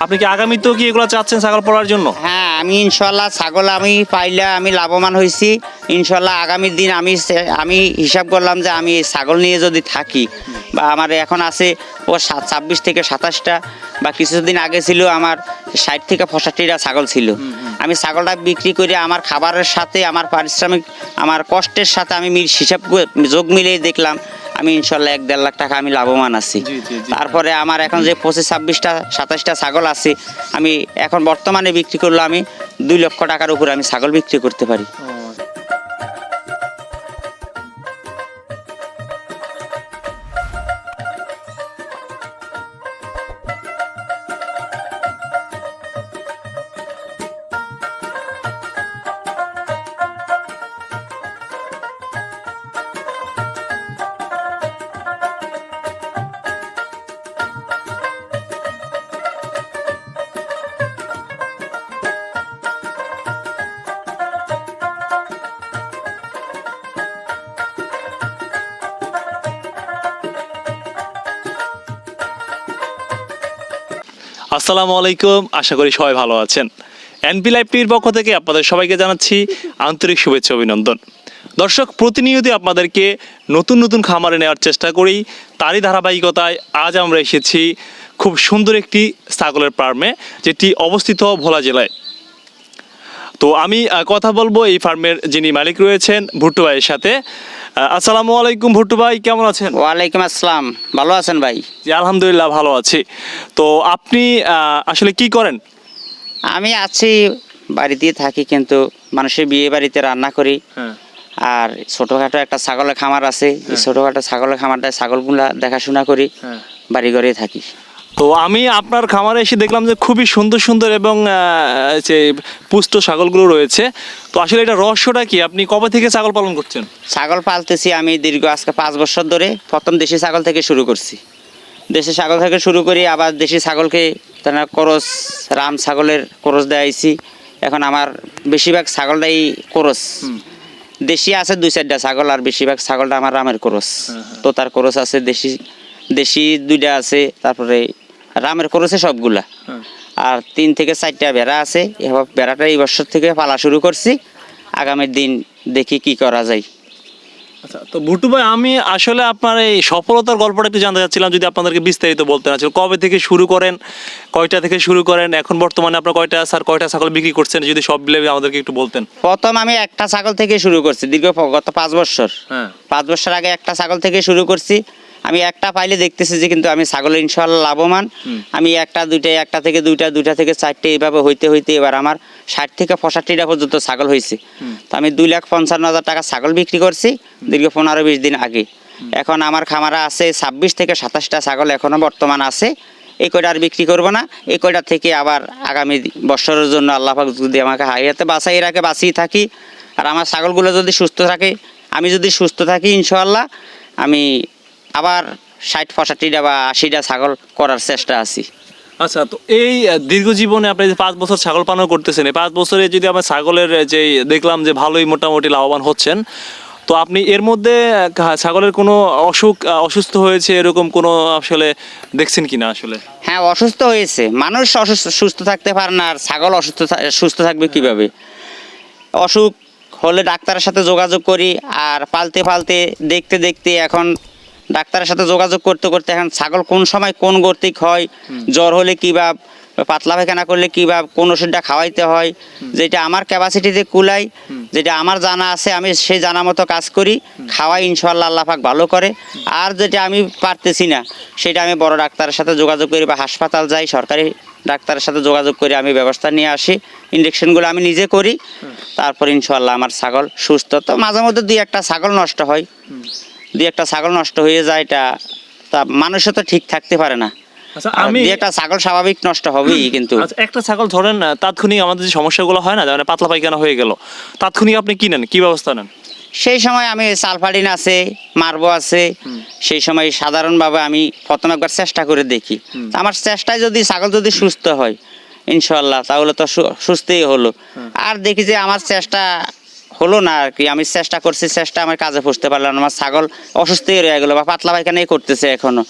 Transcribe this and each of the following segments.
আপনি কি আগামীতেও কি এগুলো চাচ্ছেন ছাগল পড়ার জন্য? হ্যাঁ আমি ইনশাল্লাহ ছাগল আমি পাইলে আমি লাভবান হয়েছি ইনশাল্লাহ আগামী দিন আমি আমি হিসাব করলাম যে আমি ছাগল নিয়ে যদি থাকি বা আমার এখন আছে ও ছাব্বিশ থেকে সাতাশটা বা কিছুদিন আগে ছিল আমার ষাট থেকে পঁয়ষট্টিটা ছাগল ছিল। আমি ছাগলটা বিক্রি করে আমার খাবারের সাথে আমার পারিশ্রমিক আমার কষ্টের সাথে আমি হিসাব যোগ মিলিয়ে দেখলাম আমি ইনশাল্লাহ এক দেড় লাখ টাকা আমি লাভবান আছি। তারপরে আমার এখন যে পঁচিশ ছাব্বিশটা সাতাশটা ছাগল আছে আমি এখন বর্তমানে বিক্রি করলে আমি দুই লক্ষ টাকার উপরে আমি ছাগল বিক্রি করতে পারি আসসালামু আলাইকুম, আশা করি সবাই ভালো আছেন। এনপি লাইভ টিভির পক্ষ থেকে আপনাদের সবাইকে জানাচ্ছি আন্তরিক শুভেচ্ছা অভিনন্দন। দর্শক, প্রতিনিয়তই আপনাদেরকে নতুন নতুন খামারে নেওয়ার চেষ্টা করি। তারই ধারাবাহিকতায় আজ আমরা এসেছি খুব সুন্দর একটি ছাগলের পার্মে যেটি অবস্থিত ভোলা জেলায়। তো আমি কথা বলব এই ফার্মের যিনি মালিক রয়েছেন ভুট্টু ভাইয়ের সাথে। আসসালামু আলাইকুম ভুট্টু ভাই কেমন আছেন? ওয়ালাইকুম আসসালাম ভালো আছেন ভাই? জি আলহামদুলিল্লাহ ভালো আছি। তো আপনি আসলে কি করেন? আমি আছি বাড়িতেই থাকি কিন্তু মানুষের বিয়ে বাড়িতে রান্না করি। হ্যাঁ। আর ছোটোখাটো একটা ছাগলের খামার আছে। এই ছোটোখাটো ছাগলের খামারটায় ছাগলগুলা দেখাশোনা করি। হ্যাঁ। বাড়ি ঘরে থাকি। তো আমি আপনার খামারে এসে দেখলাম যে খুবই সুন্দর সুন্দর এবং যে পুষ্ট ছাগলগুলো রয়েছে। তো আসলে এটা রহস্যটা কি? আপনি কবে থেকে ছাগল পালন করছেন? ছাগল পালতেছি আমি দীর্ঘ আজকে পাঁচ বছর ধরে। প্রথম দেশি ছাগল থেকে শুরু করছি। দেশি ছাগল থেকে শুরু করি আবার দেশি ছাগলকে তারা করস রাম ছাগলের করস দেয়াইছি। এখন আমার বেশিরভাগ ছাগলটাই করস। দেশি আছে দুই চারটা ছাগল আর বেশিরভাগ ছাগলটা আমার রামের করস। তো তার করস আছে দেশি দেশি দুইটা আছে তারপরে রামের করসে সবগুলা। আর তিন থেকে চারটা বেড়া আছে। এবার বেড়াটা এই বছর থেকে পালা শুরু করছি। আগামীর দিন দেখি কি করা যায়। আচ্ছা তো ভুটু ভাই আমি আসলে আপনার এই সফলতার গল্পটা একটু জানতে চাচ্ছিলাম যদি আপনাদেরকে বিস্তারিত বলতেন। আসলে কবে থেকে শুরু করেন? কয়টা থেকে শুরু করেন? এখন বর্তমানে আপনার কয়টা স্যার কয়টা ছাগল বিক্রি করছেন? যদি সব মিলে আমাদেরকে একটু বলতেন। প্রথম আমি একটা ছাগল থেকে শুরু করছি দীর্ঘ গত পাঁচ বছর। হ্যাঁ। পাঁচ বছর আগে একটা ছাগল থেকে শুরু করছি। আমি একটা পাইলে দেখতেছি যে কিন্তু আমি ছাগল ইনশাল্লাহ লাভবান। আমি একটা দুইটা একটা থেকে দুইটা দুইটা থেকে চারটে এইভাবে হইতে হইতে এবার আমার ষাট থেকে পঁয়ষট্টিটা পর্যন্ত ছাগল হয়েছে তো আমি দুই লাখ পঞ্চান্ন হাজার টাকা ছাগল বিক্রি করছি দীর্ঘ পনেরো বিশ দিন আগে। এখন আমার খামারা আছে ছাব্বিশ থেকে সাতাশটা ছাগল এখনও বর্তমান আছে। এই কয়টা আর বিক্রি করব না এই কয়টা থেকে আবার আগামী বছরের জন্য আল্লাহফাক যদি আমাকে হাইয়াতে বাঁচাই রাখে বাঁচিয়ে থাকি। আর আমার ছাগলগুলো যদি সুস্থ থাকে আমি যদি সুস্থ থাকি ইনশাল্লাহ আমি আবার ষাট পঁয়ষট্টিটা বা আশিটা ছাগল করার চেষ্টা আছি। আচ্ছা তো এই দীর্ঘ জীবনে আপনি যে পাঁচ বছর ছাগল পালন করতেছেন এই পাঁচ বছরে যদি আমার ছাগলের যে দেখলাম যে ভালোই মোটামুটি লাভবান হচ্ছেন তো আপনি এর মধ্যে ছাগলের কোনো অসুখ অসুস্থ হয়েছে এরকম কোনো আসলে দেখছেন কি না আসলে? হ্যাঁ অসুস্থ হয়েছে। মানুষ অসুস্থ সুস্থ থাকতে পারে না আর ছাগল অসুস্থ সুস্থ থাকবে কীভাবে? অসুখ হলে ডাক্তারের সাথে যোগাযোগ করি আর পালতে পালতে দেখতে দেখতে এখন ডাক্তারের সাথে যোগাযোগ করতে করতে এখন ছাগল কোন সময় কোন গর্তিক হয় জ্বর হলে কী বা পাতলা পায়খানা করলে কী বা কোন ওষুধটা খাওয়াইতে হয় যেটা আমার ক্যাপাসিটিতে কুলাই যেটা আমার জানা আছে আমি সেই জানা মতো কাজ করি খাওয়াই ইনশাল্লাহ আল্লাহ পাক ভালো করে। আর যেটা আমি পারতেছি না সেটা আমি বড় ডাক্তারের সাথে যোগাযোগ করি বা হাসপাতাল যাই সরকারি ডাক্তারের সাথে যোগাযোগ করে আমি ব্যবস্থা নিয়ে আসি ইঞ্জেকশনগুলো আমি নিজে করি। তারপর ইনশাল্লাহ আমার ছাগল সুস্থ। তো মাঝে মধ্যে দুই একটা ছাগল নষ্ট হয়। দুই একটা ছাগল নষ্ট হয়ে যায় এটা তা মানুষও তো ঠিক থাকতে পারে না। আচ্ছা আমি একটা ছাগল স্বাভাবিক নষ্ট হবেই কিন্তু। আচ্ছা একটা ছাগল ধরেন আহ, তাৎক্ষণিক আমাদের যে সমস্যাগুলো হয় না মানে পাতলা পায়খানা হয়ে গেল তাৎক্ষণিক আপনি কি নেন? কি ব্যবস্থা নেন? সেই সময় আমি সালফাডিন আছে মারবো আছে সেই সময় সাধারণভাবে আমি প্রথম একবার চেষ্টা করে দেখি। আমার চেষ্টায় যদি ছাগল যদি সুস্থ হয় ইনশাল্লাহ তাহলে তো সুস্থই হলো। আর দেখি যে আমার চেষ্টা হলো না আর কি। আমি চেষ্টা করছি, চেষ্টা আমার কাজে পুষতে পারলাম আমার ছাগল অসুস্থই রয়ে গেলো, বা পাতলা পায়খানাই করতেছে এখনও।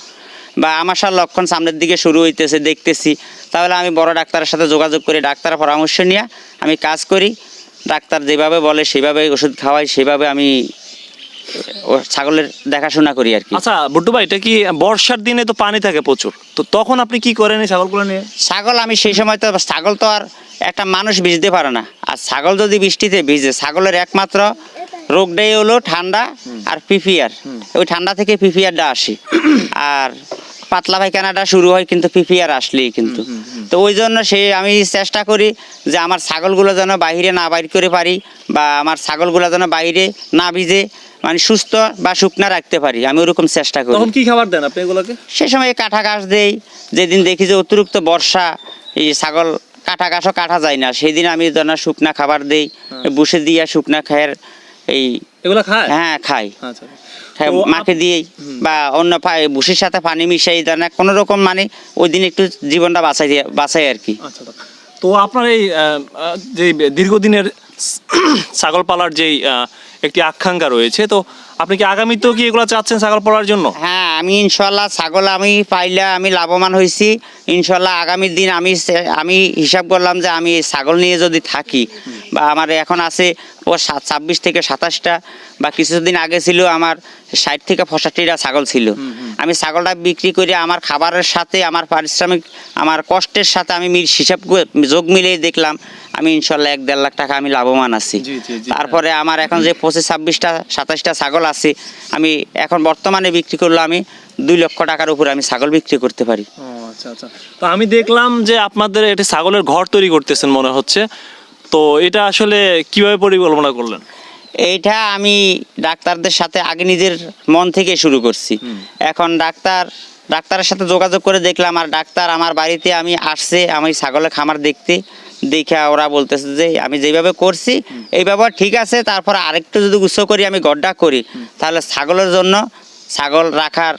বা আমার সার লক্ষণ সামনের দিকে শুরু হইতেছে, দেখতেছি। তাহলে আমি বড় ডাক্তারের সাথে যোগাযোগ করি, ডাক্তারের পরামর্শ নিয়ে আমি কাজ করি। ডাক্তার যেভাবে বলে, সেভাবে ওষুধ খাওয়াই, সেভাবে আমি ছাগলের দেখাশোনা করি আর কি। আচ্ছা বুট্টু ভাই এটা কি বর্ষার দিনে তো পানি থাকে প্রচুর? তো তখন আপনি কি করেন এই ছাগলগুলো নিয়ে? ছাগল আমি সেই সময় তো ছাগল তো আর একটা মানুষ ভিজতে পারে না। আর ছাগল যদি বৃষ্টিতে ভিজে ছাগলের একমাত্র রোগটাই হলো ঠান্ডা আর পিপিআর। ওই ঠান্ডা থেকে পিপিআরটা আসি। আর পাতলা পায়খানাটা শুরু হয় কিন্তু পিপিআর আসলেই কিন্তু। তো ওই জন্য সে আমি চেষ্টা করি যে আমার ছাগলগুলো যেন বাইরে না বাইর করে পারি বা আমার ছাগলগুলো যেন বাইরে না ভিজে মানে সুস্থ বা শুকনা রাখতে পারি। আমি ওরকম চেষ্টা করি। তখন কি খাবার দেন আপনি এগুলোকে? সে সময় কাঠা ঘাস দেই। যেদিন দেখি যে অতিরিক্ত বর্ষা এই ছাগল কাঠা ঘাসও কাটা যায় না। সেদিন আমি যেন শুকনা খাবার দেই বসে দিয়া শুকনা খায়ের এই এগুলো খায়? হ্যাঁ খাই আচ্ছা। মাকে দিয়েই বা অন্য ভুসির সাথে পানি মিশাই দেন কোনো রকম মানে ওই দিন একটু জীবনটা বাঁচাই দিয়ে- বাঁচাই আর কি। আচ্ছা আচ্ছা। তো আপনার এই যে দীর্ঘদিনের ছাগল পালার যেই একটি আকাঙ্ক্ষা রয়েছে তো আপনি কি আগামীতেও কি এগুলো চাচ্ছেন ছাগল পালার জন্য? হ্যাঁ আমি ইনশাল্লাহ ছাগল আমি পাইলে আমি লাভবান হয়েছি ইনশাল্লাহ আগামী দিন আমি আমি হিসাব করলাম যে আমি ছাগল নিয়ে যদি থাকি বা আমার এখন আছে ও ছাব্বিশ থেকে সাতাশটা বা কিছুদিন আগে ছিল আমার ষাট থেকে পঁয়ষট্টিটা ছাগল ছিল। আমি ছাগলটা বিক্রি করে আমার খাবারের সাথে আমার পারিশ্রমিক আমার কষ্টের সাথে আমি হিসাব যোগ মিলিয়ে দেখলাম আমি ইনশাল্লাহ এক দেড় লাখ টাকা আমি লাভবান আছি। তারপরে আমার এখন যে পঁচিশ ছাব্বিশটা সাতাশটা ছাগল আছে আমি এখন বর্তমানে বিক্রি করলে আমি দুই লক্ষ টাকার উপরে আমি ছাগল বিক্রি করতে পারি। আচ্ছা আচ্ছা। তো আমি দেখলাম যে আপনাদের একটি ছাগলের ঘর তৈরি করতেছেন মনে হচ্ছে। তো এটা আসলে কীভাবে পরিকল্পনা করলেন? এইটা আমি ডাক্তারদের সাথে আগে নিজের মন থেকে শুরু করছি। এখন ডাক্তার ডাক্তারের সাথে যোগাযোগ করে দেখলাম আর ডাক্তার আমার বাড়িতে আমি আসছে আমি ছাগলের খামার দেখতে দেখে ওরা বলতেছে যে আমি যেভাবে করছি এই ব্যবহার ঠিক আছে তারপর আরেকটু যদি উৎস করি আমি গড্ডা করি তাহলে ছাগলের জন্য ছাগল রাখার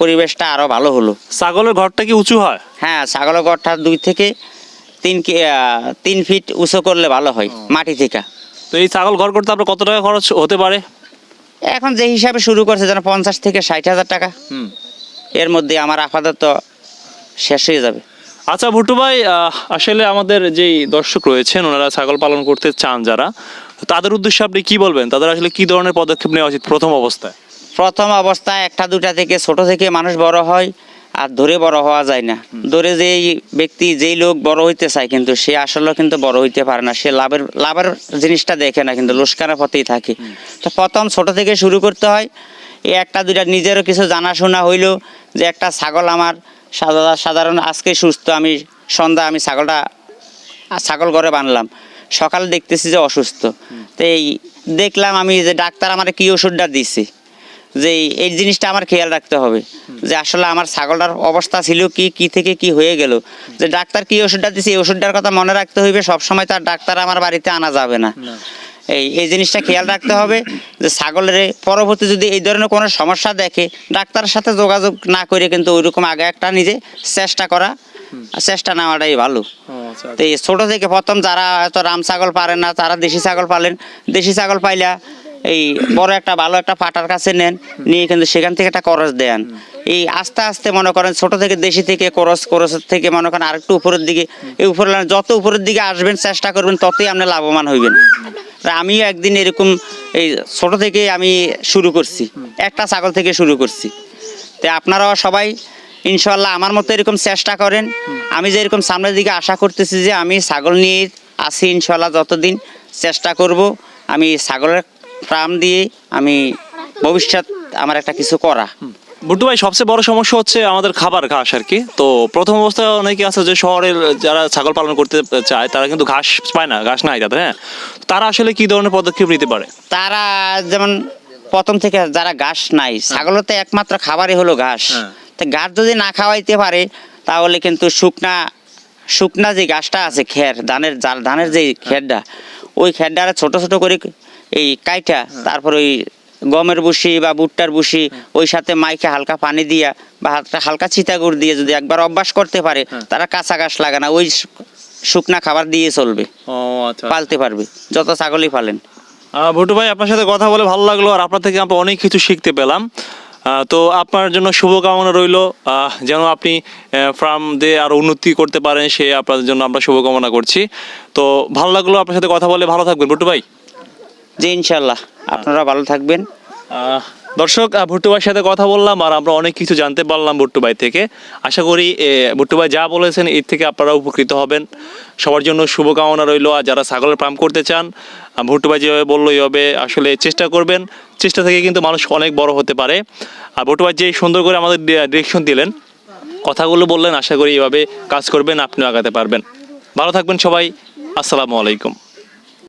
পরিবেশটা আরও ভালো হলো। ছাগলের ঘরটা কি উঁচু হয়? হ্যাঁ ছাগলের ঘরটা দুই থেকে তিন তিন ফিট উঁচু করলে ভালো হয় মাটি থেকে। তো এই ছাগল ঘর করতে আপনার কত টাকা খরচ হতে পারে? এখন যে হিসাবে শুরু করছে যেন পঞ্চাশ থেকে ষাট হাজার টাকা। এর মধ্যে আমার আপাতত শেষ হয়ে যাবে। আচ্ছা ভুট্টু ভাই আসলে আমাদের যেই দর্শক রয়েছেন ওনারা ছাগল পালন করতে চান যারা তাদের উদ্দেশ্যে আপনি কি বলবেন? তাদের আসলে কি ধরনের পদক্ষেপ নেওয়া উচিত প্রথম অবস্থায়? প্রথম অবস্থায় একটা দুটা থেকে ছোট থেকে মানুষ বড় হয়। আর ধরে বড় হওয়া যায় না। ধরে যেই ব্যক্তি যেই লোক বড় হইতে চায় কিন্তু সে আসলে কিন্তু বড় হইতে পারে না। সে লাভের লাভের জিনিসটা দেখে না কিন্তু লোসকানের পথেই থাকে। তো প্রথম ছোট থেকে শুরু করতে হয়। এই একটা দুইটা নিজেরও কিছু জানাশোনা হইল যে একটা ছাগল আমার সাধারণ আজকে সুস্থ আমি সন্ধ্যা আমি ছাগলটা আর ছাগল ঘরে বানলাম। সকালে দেখতেছি যে অসুস্থ। তো এই দেখলাম আমি যে ডাক্তার আমার কি ওষুধটা দিছে। যে এই- জিনিসটা আমার খেয়াল রাখতে হবে। যে আসলে আমার ছাগলটার অবস্থা ছিল কি কি থেকে কি হয়ে গেল। যে ডাক্তার কি ওষুধটা দিছে এই ওষুধটার কথা মনে রাখতে হইবে সবসময় তার ডাক্তার আমার বাড়িতে আনা যাবে না। এই এই জিনিসটা খেয়াল রাখতে হবে যে ছাগলের পরবর্তী যদি এই ধরনের কোনো সমস্যা দেখে ডাক্তারের সাথে যোগাযোগ না করে কিন্তু ওইরকম আগে একটা নিজে চেষ্টা করা চেষ্টা নেওয়াটাই ভালো। তো এই ছোট থেকে প্রথম যারা হয়তো রাম ছাগল পারেন না তারা দেশি ছাগল পালেন। দেশি ছাগল পাইলা এই বড় একটা ভালো একটা পাটার কাছে নেন, নিয়ে কিন্তু সেখান থেকে একটা করস দেন। এই আস্তে আস্তে মনে করেন ছোট থেকে দেশি থেকে করস করস থেকে মনে করেন আরেকটু উপরের দিকে, এই উপরে যত উপরের দিকে আসবেন, চেষ্টা করবেন, ততই আপনি লাভবান হইবেন। আমিও একদিন এরকম এই ছোট থেকে আমি শুরু করছি, একটা ছাগল থেকে শুরু করছি। তো আপনারাও সবাই ইনশাল্লাহ আমার মতো এরকম চেষ্টা করেন। আমি যে এরকম সামনের দিকে আশা করতেছি যে আমি ছাগল নিয়ে আছি ইনশাল্লাহ যতদিন চেষ্টা করব, আমি ছাগলের ফার্ম দিয়ে আমি ভবিষ্যৎ আমার একটা কিছু করা। বুট্টু ভাই সবচেয়ে বড় সমস্যা হচ্ছে আমাদের খাবার ঘাস আর কি। তো প্রথম অবস্থায় অনেকে আছে যে শহরের যারা ছাগল পালন করতে চায় তারা কিন্তু ঘাস পায় না ঘাস নাই তাদের হ্যাঁ? তারা আসলে কি ধরনের পদক্ষেপ নিতে পারে? তারা যেমন প্রথম থেকে যারা ঘাস নাই ছাগলের তো একমাত্র খাবারই হলো ঘাস। হ্যাঁ। তো ঘাস যদি না খাওয়াইতে পারে তাহলে কিন্তু শুকনা শুকনা যে ঘাসটা আছে খের ধানের জাল ধানের যে খেরটা ওই খেরটা ছোট ছোট করে এই কাইটা তারপর ওই গমের বুসি বা ভুট্টার বুসি ওই সাথে মাইকে হালকা পানি দিয়া বা হালকা হালকা চিতাগুড় দিয়ে যদি একবার অভ্যাস করতে পারে তারা কাঁচা ঘাস লাগে না ওই শুকনা খাবার দিয়ে চলবে। আচ্ছা। পালতে পারবে যত ছাগলই পালেন। ভুটু ভাই আপনার সাথে কথা বলে ভালো লাগল আর আপনার থেকে আমরা অনেক কিছু শিখতে পেলাম। তো আপনার জন্য শুভকামনা রইল। যেন আপনি ফার্ম দিয়ে আরও উন্নতি করতে পারেন সে আপনাদের জন্য আমরা শুভকামনা করছি। তো ভালো লাগল আপনার সাথে কথা বলে ভালো থাকবেন বুটু ভাই। জি ইনশাল্লাহ আপনারা ভালো থাকবেন। আহ, দর্শক ভুট্টু ভাইয়ের সাথে কথা বললাম আর আমরা অনেক কিছু জানতে পারলাম ভুট্টু ভাই থেকে। আশা করি ভুট্টু ভাই যা বলেছেন, এর থেকে আপনারা উপকৃত হবেন। সবার জন্য শুভকামনা রইল। আর যারা ছাগলের ফার্ম করতে চান ভুট্টু ভাই যেভাবে বলল এইভাবে আসলে চেষ্টা করবেন। চেষ্টা থেকে কিন্তু মানুষ অনেক বড় হতে পারে। আর ভুট্টু ভাই যে সুন্দর করে আমাদের ডিরেকশন দিলেন, কথাগুলো বললেন, আশা করি এইভাবে কাজ করবেন, আপনিও আগাতে পারবেন। ভালো থাকবেন সবাই। আসসালামু আলাইকুম।